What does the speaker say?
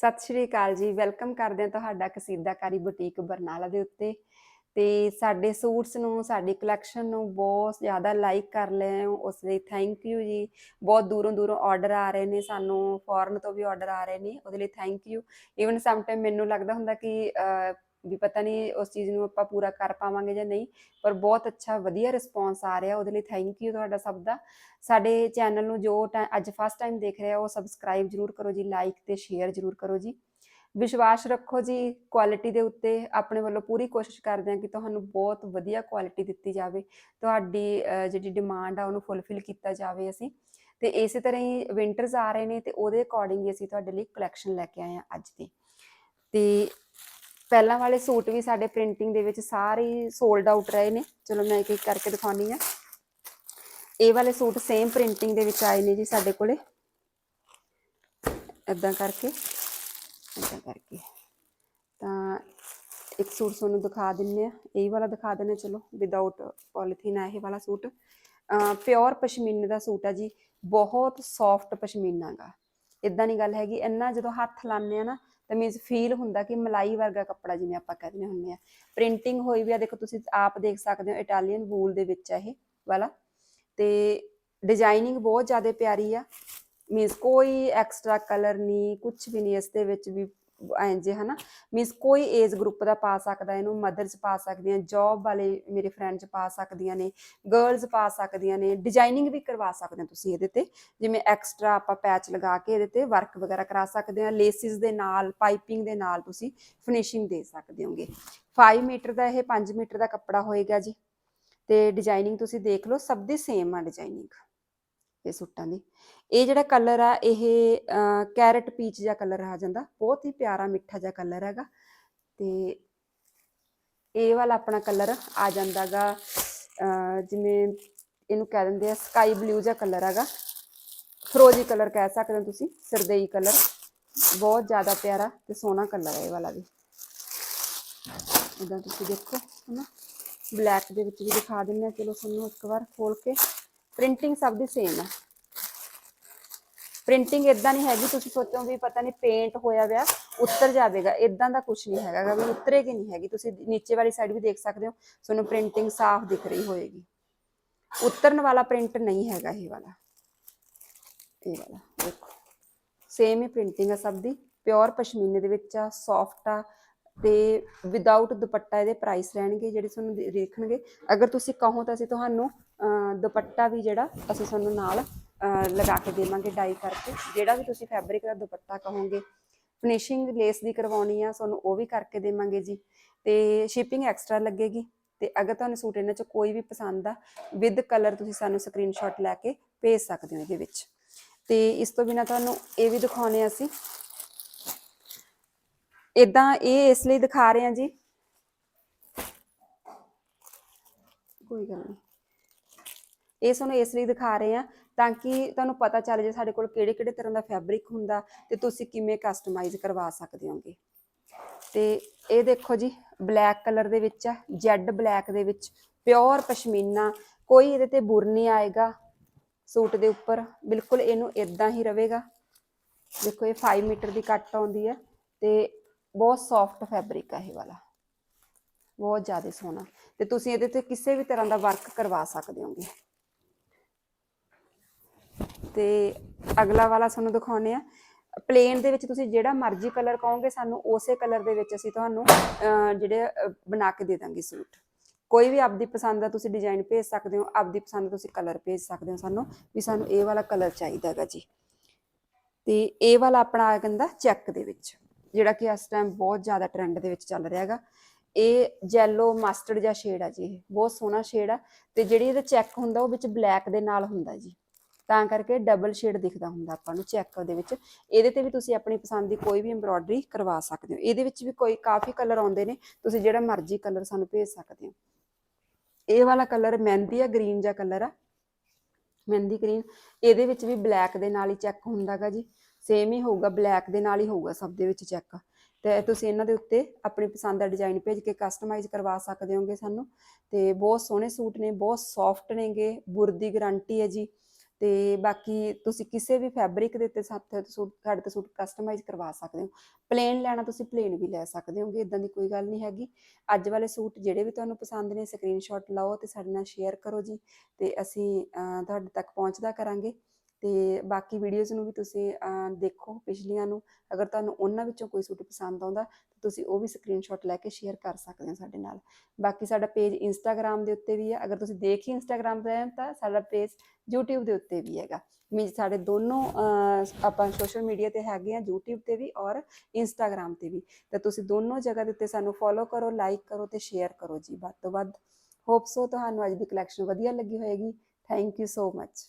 ਸਤਿ ਸ਼੍ਰੀ ਅਕਾਲ ਜੀ। ਵੈਲਕਮ ਕਰਦੇ ਹਾਂ ਤੁਹਾਡਾ ਕਸੀਦਾਕਾਰੀ ਬੁਟੀਕ ਬਰਨਾਲਾ ਦੇ ਉੱਤੇ। ਤੇ ਸਾਡੇ ਸੂਟਸ ਨੂੰ, ਸਾਡੀ ਕਲੈਕਸ਼ਨ ਨੂੰ ਬਹੁਤ ਜ਼ਿਆਦਾ ਲਾਈਕ ਕਰ ਲਏ ਹੋ। ਉਸ ਲਈ ਥੈਂਕ ਯੂ ਜੀ। ਬਹੁਤ ਦੂਰੋਂ ਦੂਰੋਂ ਆਰਡਰ ਆ ਰਹੇ ਨੇ, ਸਾਨੂੰ ਫੋਰਨ ਤੋਂ ਵੀ ਆਰਡਰ ਆ ਰਹੇ ਨੇ। ਉਹਦੇ ਲਈ thank you even some time ਮੈਨੂੰ ਲੱਗਦਾ ਹੁੰਦਾ ਕਿ ਵੀ ਪਤਾ ਨਹੀਂ ਉਸ ਚੀਜ਼ ਨੂੰ ਆਪਾਂ ਪੂਰਾ ਕਰ ਪਾਵਾਂਗੇ ਜਾਂ ਨਹੀਂ, ਪਰ ਬਹੁਤ ਅੱਛਾ, ਵਧੀਆ ਰਿਸਪੌਂਸ ਆ ਰਿਹਾ ਉਹਦੇ ਲਈ ਥੈਂਕ ਯੂ ਤੁਹਾਡਾ ਸਭ ਦਾ। ਸਾਡੇ ਚੈਨਲ ਨੂੰ ਜੋ ਟੈ- ਅੱਜ ਫਸਟ ਟਾਈਮ ਦੇਖ ਰਿਹਾ ਉਹ ਸਬਸਕ੍ਰਾਈਬ ਜਰੂਰ ਕਰੋ ਜੀ ਲਾਈਕ ਤੇ ਸ਼ੇਅਰ ਜਰੂਰ ਕਰੋ ਜੀ। ਵਿਸ਼ਵਾਸ ਰੱਖੋ ਜੀ ਕੁਆਲਿਟੀ ਦੇ ਉੱਤੇ, ਆਪਣੇ ਵੱਲੋਂ ਪੂਰੀ ਕੋਸ਼ਿਸ਼ ਕਰਦੇ ਹਾਂ ਕਿ ਤੁਹਾਨੂੰ ਬਹੁਤ ਵਧੀਆ ਕੁਆਲਿਟੀ ਦਿੱਤੀ ਜਾਵੇ, ਤੁਹਾਡੀ ਜਿਹੜੀ ਡਿਮਾਂਡ ਆ ਉਹਨੂੰ ਫੁੱਲਫਿਲ ਕੀਤਾ ਜਾਵੇ ਅਸੀਂ। ਤੇ ਇਸੇ ਤਰ੍ਹਾਂ ਹੀ ਵਿੰਟਰਸ ਆ ਰਹੇ ਨੇ ਤੇ ਉਹਦੇ ਅਕੋਰਡਿੰਗ ਹੀ ਅਸੀਂ ਤੁਹਾਡੇ ਲਈ ਕਲੈਕਸ਼ਨ ਲੈ ਕੇ ਆਏ ਹਾਂ ਅੱਜ ਦੀ। ਤੇ ਪਹਿਲਾਂ ਵਾਲੇ ਸੂਟ ਵੀ ਸਾਡੇ ਪ੍ਰਿੰਟਿੰਗ ਦੇ ਵਿੱਚ ਸਾਰੇ ਸੋਲਡ ਆਊਟ ਰਹੇ ਨੇ। ਚਲੋ ਮੈਂ ਇੱਕ ਇੱਕ ਕਰਕੇ ਦਿਖਾਉਣੀ ਆ ਇਹ ਵਾਲੇ ਸੂਟ ਸੇਮ ਪ੍ਰਿੰਟਿੰਗ ਦੇ ਵਿੱਚ ਆਏ ਨੇ ਜੀ ਸਾਡੇ ਕੋਲੇ। ਇਦਾਂ ਕਰਕੇ ਇਦਾਂ ਕਰਕੇ। ਤਾਂ ਇੱਕ ਸੂਟ ਤੁਹਾਨੂੰ ਦਿਖਾ ਦਿੰਨੇ ਆ। ਇਹ ਵਾਲਾ ਦਿਖਾ ਦਿੰਨੇ ਚਲੋ ਵਿਦਆਊਟ ਪੋਲੀਥੀਨ ਆ ਇਹ ਵਾਲਾ ਸੂਟ। ਪਿਓਰ ਪਸ਼ਮੀਨੇ ਦਾ ਸੂਟ ਆ ਜੀ। ਬਹੁਤ ਸੌਫਟ ਪਸ਼ਮੀਨਾ ਗਾ ਇਦਾਂ ਦੀ ਗੱਲ ਹੈਗੀ। ਇੰਨਾ ਜਦੋਂ ਹੱਥ ਲਾਉਂਦੇ ਆ ਨਾ ਤਾਂ ਮੀਨਸ ਫੀਲ ਹੁੰਦਾ ਕਿ ਮਲਾਈ ਵਰਗਾ ਕੱਪੜਾ ਜਿਵੇਂ ਆਪਾਂ ਕਹਿੰਦੇ ਹੁੰਦੇ ਆ। ਪ੍ਰਿੰਟਿੰਗ ਹੋਈ ਵੀ ਆ, ਦੇਖੋ ਤੁਸੀਂ ਆਪ ਦੇਖ ਸਕਦੇ ਹੋ ਇਟਾਲੀਅਨ ਵੂਲ ਦੇ ਵਿੱਚ ਆ ਇਹ ਵਾਲਾ। ਤੇ ਡਿਜ਼ਾਈਨਿੰਗ ਬਹੁਤ ਜ਼ਿਆਦਾ ਪਿਆਰੀ ਆ। ਮੀਨਸ ਕੋਈ ਐਕਸਟਰਾ ਕਲਰ ਨਹੀਂ ਕੁਝ ਵੀ ਨਹੀਂ ਇਸ ਦੇ ਵਿੱਚ ਵੀ ਐਂ ਜੇ, ਹਨਾ? ਮੀਨਸ ਕੋਈ ਏਜ ਗਰੁੱਪ ਦਾ ਪਾ ਸਕਦਾ, ਇਹਨੂੰ ਮਦਰਸ ਪਾ ਸਕਦੀਆਂ ਜੌਬ ਵਾਲੇ ਮੇਰੇ ਫਰੈਂਡਸ ਪਾ ਸਕਦੀਆਂ ਨੇ ਗਰਲਸ ਪਾ ਸਕਦੀਆਂ ਨੇ ਡਿਜ਼ਾਈਨਿੰਗ ਵੀ ਕਰਵਾ ਸਕਦੇ ਹੋ ਤੁਸੀਂ ਇਹਦੇ ਤੇ। ਜਿਵੇਂ ਐਕਸਟਰਾ ਆਪਾਂ ਪੈਚ ਲਗਾ ਕੇ ਇਹਦੇ ਤੇ ਵਰਕ ਵਗੈਰਾ ਕਰਾ ਸਕਦੇ ਆ ਲੇਸਿਸ ਦੇ ਨਾਲ ਪਾਈਪਿੰਗ ਦੇ ਨਾਲ ਤੁਸੀਂ ਫਿਨਿਸ਼ਿੰਗ ਦੇ ਸਕਦੇ ਹੋਗੇ। 5 ਮੀਟਰ ਦਾ ਇਹ 5 ਮੀਟਰ ਦਾ ਕੱਪੜਾ ਹੋਏਗਾ ਜੀ। ਤੇ ਡਿਜ਼ਾਈਨਿੰਗ ਤੁਸੀਂ ਦੇਖ ਲਓ, ਸਭ ਦੀ ਸੇਮ ਆ ਡਿਜ਼ਾਈਨਿੰਗ ਇਹ ਸੂਟਾਂ ਦੀ। ਇਹ ਜਿਹੜਾ ਕਲਰ ਆ, ਇਹ ਕੈਰਟ ਪੀਚ ਜਿਹਾ ਕਲਰ ਆ ਜਾਂਦਾ। ਬਹੁਤ ਹੀ ਪਿਆਰਾ ਮਿੱਠਾ ਜਿਹਾ ਕਲਰ ਹੈਗਾ। ਤੇ ਇਹ ਵਾਲਾ ਆਪਣਾ ਕਲਰ ਆ ਜਾਂਦਾਗਾ ਜਿਵੇਂ ਇਹਨੂੰ ਕਹਿ ਦਿੰਦੇ ਆ ਸਕਾਈ ਬਲੂ ਜਿਹਾ ਕਲਰ ਹੈਗਾ। ਫਰੋਜੀ ਕਲਰ ਕਹਿ ਸਕਦੇ ਹੋ ਤੁਸੀਂ, ਸਰਦੇਈ ਕਲਰ। ਬਹੁਤ ਜ਼ਿਆਦਾ ਪਿਆਰਾ ਤੇ ਸੋਹਣਾ ਕਲਰ ਹੈ ਇਹ ਵਾਲਾ ਵੀ। ਇਦਾਂ ਤੁਸੀਂ ਦੇਖੋ, ਹਨਾ। ਬਲੈਕ ਦੇ ਵਿੱਚ ਵੀ ਦਿਖਾ ਦਿੰਦੇ ਆ, ਚਲੋ ਤੁਹਾਨੂੰ ਇੱਕ ਵਾਰ ਖੋਲ ਕੇ। ਪ੍ਰਿੰਟਿੰਗ ਸਭ ਦੀ ਸੇਮ ਹੈ ਪ੍ਰਿੰਟਿੰਗ ਇਦਾਂ ਨਹੀਂ ਹੈਗੀ ਤੁਸੀਂ ਸੋਚੋ ਵੀ ਪਤਾ ਨਹੀਂ ਪੇਂਟ ਹੋਇਆ ਵਿਆ ਉੱਤਰ ਜਾਵੇਗਾ ਇਦਾਂ ਦਾ ਕੁਝ ਨਹੀਂ ਹੈਗਾ ਗਾ ਵੀ ਉਤਰੇਗੀ ਨਹੀਂ ਹੈਗੀ। ਤੁਸੀਂ ਨੀਚੇ ਵਾਲੀ ਸਾਈਡ ਵੀ ਦੇਖ ਸਕਦੇ ਹੋ ਤੁਹਾਨੂੰ ਪ੍ਰਿੰਟਿੰਗ ਸਾਫ਼ ਦਿਖ ਰਹੀ ਹੋਏਗੀ। ਉਤਰਨ ਵਾਲਾ ਪ੍ਰਿੰਟ ਨਹੀਂ ਹੈਗਾ ਇਹ ਵਾਲਾ। ਇਹ ਵਾਲਾ ਦੇਖੋ। ਸੇਮ ਹੀ ਪ੍ਰਿੰਟਿੰਗ ਆ ਸਭ ਦੀ ਪਿਓਰ ਪਸ਼ਮੀਨੇ ਦੇ ਵਿੱਚ ਆ ਸੌਫਟ ਆ ਤੇ ਵਿਦਆਊਟ ਦੁਪੱਟਾ ਇਹਦੇ ਪ੍ਰਾਈਸ ਰਹਿਣਗੇ ਜਿਹੜੇ ਤੁਹਾਨੂੰ ਦੇਖਣਗੇ। ਅਗਰ ਤੁਸੀਂ ਕਹੋ ਤਾਂ ਅਸੀਂ ਤੁਹਾਨੂੰ ਅਹ, ਦੁਪੱਟਾ ਵੀ ਜਿਹੜਾ ਅਸੀਂ ਤੁਹਾਨੂੰ ਨਾਲ ਲਗਾ ਕੇ ਦੇਵਾਂਗੇ ਡਾਈ ਕਰਕੇ। ਜਿਹੜਾ ਵੀ ਤੁਸੀਂ ਫੈਬਰਿਕ ਦਾ ਦੁਪੱਟਾ ਕਹੋਗੇ ਫਿਨਿਸ਼ਿੰਗ ਲੇਸ ਦੀ ਕਰਵਾਉਣੀ ਆ, ਤੁਹਾਨੂੰ ਉਹ ਵੀ ਕਰਕੇ ਦੇਵਾਂਗੇ ਜੀ। ਤੇ ਸ਼ਿਪਿੰਗ ਐਕਸਟਰਾ ਲੱਗੇਗੀ। ਤੇ ਅਗਰ ਤੁਹਾਨੂੰ ਸੂਟ ਇਹਨਾਂ ਚ ਕੋਈ ਵੀ ਪਸੰਦ ਆ ਵਿਦ ਕਲਰ ਤੁਸੀਂ ਸਾਨੂੰ ਸਕਰੀਨਸ਼ਾਟ ਲੈ ਕੇ ਭੇਜ ਸਕਦੇ ਹੋ ਇਹਦੇ ਵਿੱਚ। ਤੇ ਇਸ ਤੋਂ ਬਿਨਾ ਤੁਹਾਨੂੰ ਇਹ ਵੀ ਦਿਖਾਉਣੇ ਆ ਅਸੀਂ। ਇਦਾਂ ਇਹ ਇਸ ਲਈ ਦਿਖਾ ਰਹੇ ਹਾਂ ਜੀ। ਕੋਈ ਗੱਲ ਨਹੀਂ। ਇਹ ਸਾਨੂੰ ਇਸ ਲਈ ਦਿਖਾ ਰਹੇ ਆ ਤਾਂ ਕਿ ਤੁਹਾਨੂੰ ਪਤਾ ਚੱਲ ਜੇ ਸਾਡੇ ਕੋਲ ਕਿਹੜੇ ਕਿਹੜੇ ਤਰ੍ਹਾਂ ਦਾ ਫੈਬਰਿਕ ਹੁੰਦਾ ਤੇ ਤੁਸੀਂ ਕਿਵੇਂ ਕਸਟਮਾਈਜ਼ ਕਰਵਾ ਸਕਦੇ ਹੋਗੇ। ਤੇ ਇਹ ਦੇਖੋ ਜੀ ਬਲੈਕ ਕਲਰ ਦੇ ਵਿੱਚ ਆ ਜੈਡ ਬਲੈਕ ਦੇ ਵਿੱਚ ਪਿਓਰ ਪਸ਼ਮੀਨਾ, ਕੋਈ ਇਹਦੇ ਤੇ ਬੁਰ ਨਹੀਂ ਆਏਗਾ ਸੂਟ ਦੇ ਉੱਪਰ, ਬਿਲਕੁਲ ਇਹਨੂੰ ਇਦਾਂ ਹੀ ਰਵੇਗਾ ਦੇਖੋ ਇਹ 5 ਮੀਟਰ ਦੀ ਕੱਟ ਆਉਂਦੀ ਹੈ ਤੇ ਬਹੁਤ ਸੌਫਟ ਫੈਬਰਿਕ ਹੈ ਇਹ ਵਾਲਾ। ਬਹੁਤ ਜ਼ਿਆਦਾ ਸੋਹਣਾ। ਤੇ ਤੁਸੀਂ ਇਹਦੇ ਤੇ ਕਿਸੇ ਵੀ ਤਰ੍ਹਾਂ ਦਾ ਵਰਕ ਕਰਵਾ ਸਕਦੇ ਹੋਗੇ। ਤੇ ਅਗਲਾ ਵਾਲਾ ਸਾਨੂੰ ਦਿਖਾਉਨੇ ਆ ਪਲੇਨ ਦੇ ਵਿੱਚ ਤੁਸੀਂ ਜਿਹੜਾ ਮਰਜ਼ੀ ਕਲਰ ਕਹੋਗੇ, ਸਾਨੂੰ ਉਸੇ ਕਲਰ ਦੇ ਵਿੱਚ ਅਸੀਂ ਤੁਹਾਨੂੰ ਜਿਹੜੇ ਬਣਾ ਕੇ ਦੇ ਦਾਂਗੇ ਸੂਟ। ਕੋਈ ਵੀ ਆਪਦੀ ਪਸੰਦ ਦਾ ਤੁਸੀਂ ਡਿਜ਼ਾਈਨ ਭੇਜ ਸਕਦੇ ਹੋ, ਆਪਦੀ ਪਸੰਦ ਦਾ ਤੁਸੀਂ ਕਲਰ ਭੇਜ ਸਕਦੇ ਹੋ ਸਾਨੂੰ ਵੀ ਸਾਨੂੰ ਇਹ ਵਾਲਾ ਕਲਰ ਚਾਹੀਦਾ ਹੈਗਾ ਜੀ। ਤੇ ਇਹ ਵਾਲਾ ਆਪਣਾ ਆ ਜਾਂਦਾ ਚੈੱਕ ਦੇ ਵਿੱਚ, ਜਿਹੜਾ ਕਿ ਇਸ ਟਾਈਮ ਬਹੁਤ ਜ਼ਿਆਦਾ ਟ੍ਰੈਂਡ ਦੇ ਵਿੱਚ ਚੱਲ ਰਿਹਾ ਹੈਗਾ। ਇਹ ਜੈਲੋ ਮਸਟਰਡ ਜਿਹਾ ਸ਼ੇਡ ਆ ਜੀ ਇਹ, ਬਹੁਤ ਸੋਹਣਾ ਸ਼ੇਡ ਆ ਤੇ ਜਿਹੜੀ ਇਹਦਾ ਚੈੱਕ ਹੁੰਦਾ ਉਹ ਵਿੱਚ ਬਲੈਕ ਦੇ ਨਾਲ ਹੁੰਦਾ ਜੀ। ਤਾਂ ਕਰਕੇ ਡਬਲ ਸ਼ੇਡ ਦਿਖਦਾ ਹੁੰਦਾ ਆਪਾਂ ਨੂੰ ਚੈੱਕ ਦੇ ਵਿੱਚ। ਇਹਦੇ ਤੇ ਵੀ ਤੁਸੀਂ ਆਪਣੀ ਪਸੰਦ ਦੀ ਕੋਈ ਵੀ ਐਮਬ੍ਰੋਇਡਰੀ ਕਰਵਾ ਸਕਦੇ ਹੋ। ਇਹਦੇ ਵਿੱਚ ਵੀ ਕੋਈ ਕਾਫੀ ਕਲਰ ਆਉਂਦੇ ਨੇ, ਤੁਸੀਂ ਜਿਹੜਾ ਮਰਜ਼ੀ ਕਲਰ ਸਾਨੂੰ ਭੇਜ ਸਕਦੇ ਹੋ। ਇਹ ਵਾਲਾ ਕਲਰ ਮਹਿੰਦੀ ਆ ਗ੍ਰੀਨ ਜਿਹਾ ਕਲਰ ਆ। ਮਹਿੰਦੀ ਗ੍ਰੀਨ ਇਹਦੇ ਵਿੱਚ ਵੀ ਬਲੈਕ ਦੇ ਨਾਲ ਹੀ ਚੈੱਕ ਹੁੰਦਾਗਾ ਜੀ। ਸੇਮ ਹੀ ਹੋਊਗਾ ਬਲੈਕ ਦੇ ਨਾਲ ਹੀ ਹੋਊਗਾ ਸਭ ਦੇ ਵਿੱਚ ਚੈੱਕ ਤੇ ਤੁਸੀਂ ਇਹਨਾਂ ਦੇ ਉੱਤੇ ਆਪਣੀ ਪਸੰਦ ਦਾ ਡਿਜ਼ਾਈਨ ਭੇਜ ਕੇ ਕਸਟਮਾਈਜ਼ ਕਰਵਾ ਸਕਦੇ ਹੋਗੇ ਸਾਨੂੰ। ਤੇ ਬਹੁਤ ਸੋਹਣੇ ਸੂਟ ਨੇ, ਬਹੁਤ ਸੌਫਟ ਨੇਗੇ ਬੁਰ ਦੀ ਗਾਰੰਟੀ ਹੈ ਜੀ। ਤੇ ਬਾਕੀ ਤੁਸੀਂ ਕਿਸੇ ਵੀ ਫੈਬਰਿਕ ਦੇ ਉੱਤੇ ਸਾਡੇ ਤੋਂ ਸੂਟ, ਸਾਡੇ ਤੋਂ ਸੂਟ ਕਸਟਮਾਈਜ਼ ਕਰਵਾ ਸਕਦੇ ਹੋ। ਪਲੇਨ ਲੈਣਾ ਤੁਸੀਂ ਪਲੇਨ ਵੀ ਲੈ ਸਕਦੇ ਹੋਗੇ ਇਦਾਂ ਦੀ ਕੋਈ ਗੱਲ ਨਹੀਂ ਹੈਗੀ। ਅੱਜ ਵਾਲੇ ਸੂਟ ਜਿਹੜੇ ਵੀ ਤੁਹਾਨੂੰ ਪਸੰਦ ਨੇ ਸਕਰੀਨਸ਼ਾਟ ਲਓ ਤੇ ਸਾਡੇ ਨਾਲ ਸ਼ੇਅਰ ਕਰੋ ਜੀ। ਤੇ ਅਸੀਂ ਤੁਹਾਡੇ ਤੱਕ ਪਹੁੰਚਦਾ ਕਰਾਂਗੇ। ਤੇ ਬਾਕੀ ਵੀਡੀਓਜ਼ ਨੂੰ ਵੀ ਤੁਸੀਂ ਦੇਖੋ ਪਿਛਲੀਆਂ ਨੂੰ। ਅਗਰ ਤੁਹਾਨੂੰ ਉਹਨਾਂ ਵਿੱਚੋਂ ਕੋਈ ਸੂਟ ਪਸੰਦ ਆਉਂਦਾ, ਤਾਂ ਤੁਸੀਂ ਉਹ ਵੀ ਸਕਰੀਨਸ਼ਾਟ ਲੈ ਕੇ ਸ਼ੇਅਰ ਕਰ ਸਕਦੇ ਹੋ ਸਾਡੇ ਨਾਲ। ਬਾਕੀ ਸਾਡਾ ਪੇਜ ਇੰਸਟਾਗ੍ਰam ਦੇ ਉੱਤੇ ਵੀ ਹੈ। ਅਗਰ ਤੁਸੀਂ ਦੇਖ ਹੀ ਇੰਸਟਾਗ੍ਰam ਤੇ ਤਾਂ ਸਾਡਾ ਪੇਜ YouTube ਦੇ ਉੱਤੇ ਵੀ ਹੈਗਾ। ਮੀ ਸਾਡੇ ਦੋਨੋਂ ਆਪਾਂ ਸੋਸ਼ਲ ਮੀਡੀਆ ਤੇ ਹੈਗੇ ਆ YouTube ਤੇ ਵੀ ਔਰ ਇੰਸਟਾਗ੍ਰam ਤੇ ਵੀ। ਤਾਂ ਤੁਸੀਂ ਦੋਨੋਂ ਜਗ੍ਹਾ ਦੇ ਉੱਤੇ ਸਾਨੂੰ ਫੋਲੋ ਕਰੋ ਲਾਈਕ ਕਰੋ ਤੇ ਸ਼ੇਅਰ ਕਰੋ ਜੀ। ਵੱਧ ਤੋਂ ਵੱਧ ਹੋਪ ਸੋ ਤੁਹਾਨੂੰ ਅੱਜ ਦੀ ਕਲੈਕਸ਼ਨ ਵਧੀਆ ਲੱਗੀ ਹੋਏਗੀ। Thank you so much